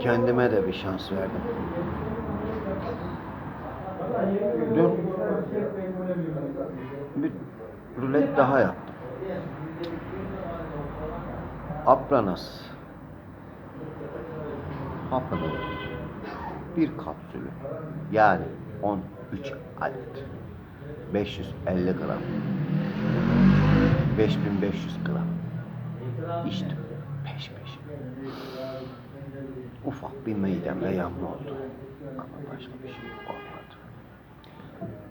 Kendime de bir şans verdim. Dün bir rulet daha yaptım. Apranas. Hapının bir kapsülü. Yani 13 adet. 550 gram. 5500 gram. İçtim Ufak bir midemde yanma oldu. Ama başka bir şey olmadı.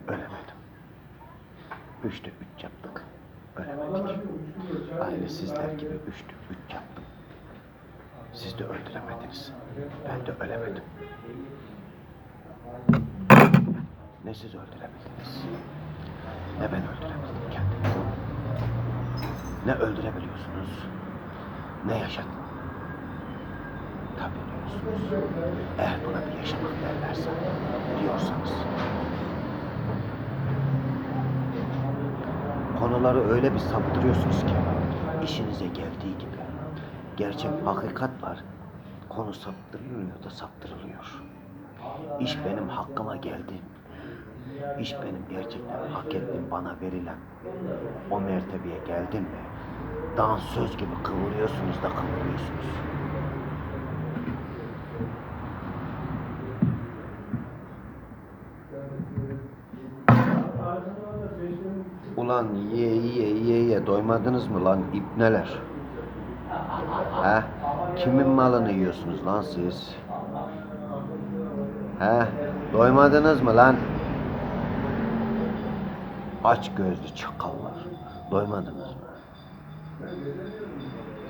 Ölemedim. Üçte üç yaptık. Ölemedik. Aynı sizler gibi üçte üç yaptım. Siz de öldüremediniz. Ben de ölemedim. Ne siz öldürebildiniz, ne ben öldürebildim kendimi. Ne öldürebiliyorsunuz, ne yaşatın. Tabii diyorsunuz. Eğer buna bir yaşamak derlerse diyorsanız. Konuları öyle bir saptırıyorsunuz ki işinize geldiği gibi. Gerçek hakikat var. Konu saptırılıyor da saptırılıyor. İş benim hakkıma geldi. İş benim gerçekten hak ettiğim bana verilen o mertebeye geldim mi? Dansöz gibi kıvırıyorsunuz da kıvırıyorsunuz. Ulan ye ye ye ye doymadınız mı lan ipneler? He? Kimin malını yiyorsunuz lan siz? He? Doymadınız mı lan? Aç gözlü çakallar. Doymadınız mı?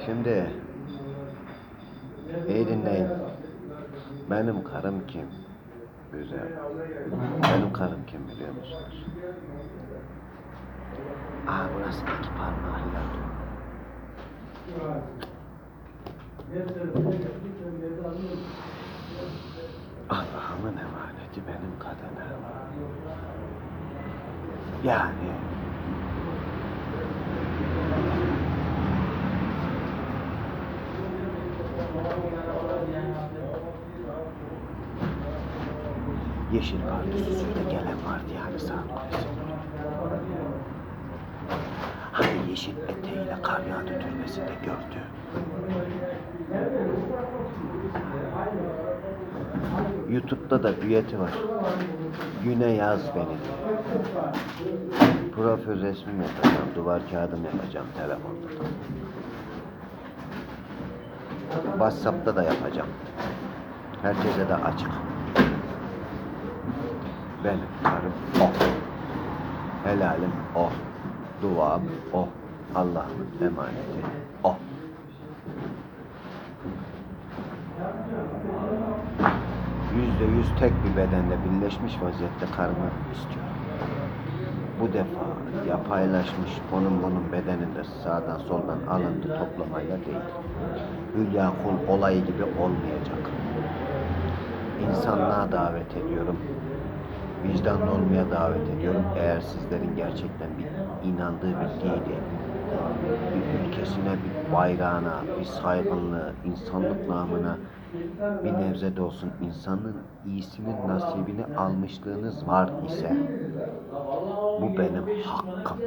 Şimdi iyi dinleyin. Benim karım kim? Güzel. Benim karım kim biliyor musunuz? Aa burası iki parmağı hilal. Allah'ımın emaneti benim kadınım. Yani yeşil pardüsüsüyle gelen vardı yani saat kulesine. Hani yeşil eteğiyle kar yağdı gördü. YouTube'da da düeti var. Güne yaz beni. Profil resmim yapacağım, duvar kağıdım yapacağım telefonda. da. WhatsApp'ta da yapacağım. Herkese de açık. Benim karım o. Helalim o. Duam o. Allah'ın emaneti o. Yüzde yüz tek bir bedenle birleşmiş vaziyette karımı istiyorum. Bu defa ya paylaşmış onun bunun bedeninde sağdan soldan alındı toplamayla değil. Hülya kul olayı gibi olmayacak. İnsanlığa davet ediyorum. Vicdanlı olmaya davet ediyorum. Eğer sizlerin gerçekten bir inandığı bir dini, bir ülkesine, bir bayrağına, bir saygınlığı, insanlık namına bir nebze de olsun insanın iyisinin nasibini almışlığınız var ise bu benim hakkım.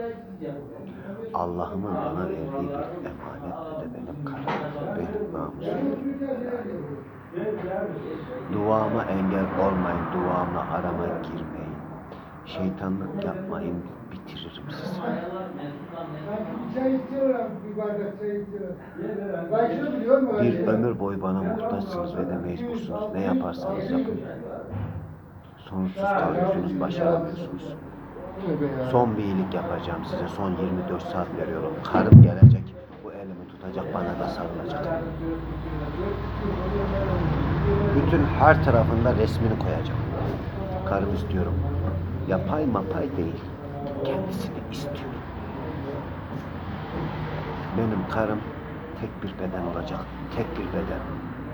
Allah'ımın bana verdiği bir emanet de benim kararım, benim namusum, benim. Duama engel olmayın, duamla arama girmeyin. Şeytanlık yapmayın, bitiririm sizi. Bir ömür boyu bana muhtaçsınız ve de mecbursunuz. Ne yaparsanız yapın. Sonuçsuz kalıyorsunuz, başaramıyorsunuz. Son bir iyilik yapacağım size. Son 24 saat veriyorum. Karım gelecek. Tutacak, bana da sarılacak. Bütün her tarafında resmini koyacağım. Karım istiyorum. Yapay mapay değil. Kendisini istiyorum. Benim karım tek bir beden olacak. Tek bir beden.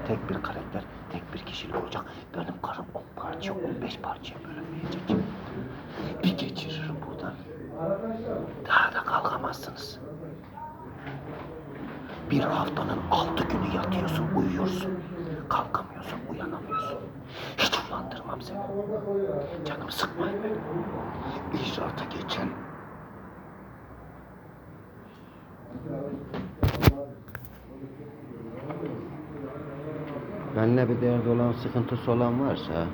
Tek bir karakter. Tek bir kişilik olacak. Benim karım 10 parça, 15 parçaya bölünmeyecek. Bir geçiririm buradan. Daha da kalkamazsınız. Bir haftanın altı günü yatıyorsun, uyuyorsun. Kalkamıyorsun, uyanamıyorsun. Hiç uyandırmam seni. Canımı sıkmayın beni. İcraata geçelim. Benimle bir derdi olan, sıkıntısı olan varsa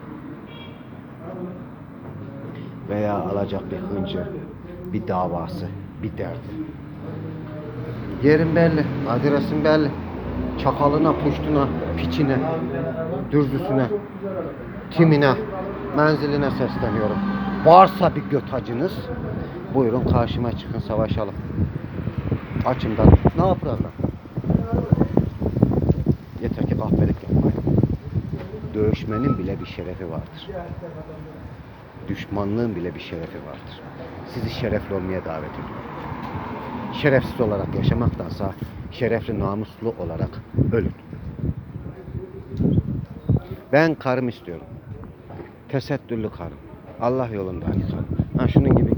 veya alacak bir hıncı, bir davası, bir derdi. Yerim belli, adresim belli. Çakalına, puştuna, piçine, dürzüsüne, timine, menziline sesleniyorum. Varsa bir göt acınız, buyurun karşıma çıkın savaşalım. Açımdan ne yaparlar? Yeter ki kahpelik yapmayın. Dövüşmenin bile bir şerefi vardır. Düşmanlığın bile bir şerefi vardır. Sizi şerefli olmaya davet ediyorum. Şerefsiz olarak yaşamaktansa şerefli namuslu olarak ölün. Ben karım istiyorum. Tesettürlü karım. Allah yolundaki karım. Ha şunun gibi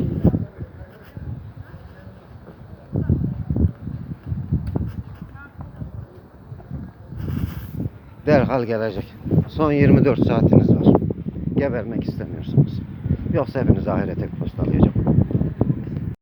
derhal gelecek. Son 24 saatiniz var. Gebermek istemiyorsunuz. Yoksa hepinizi ahirete postalayacağım.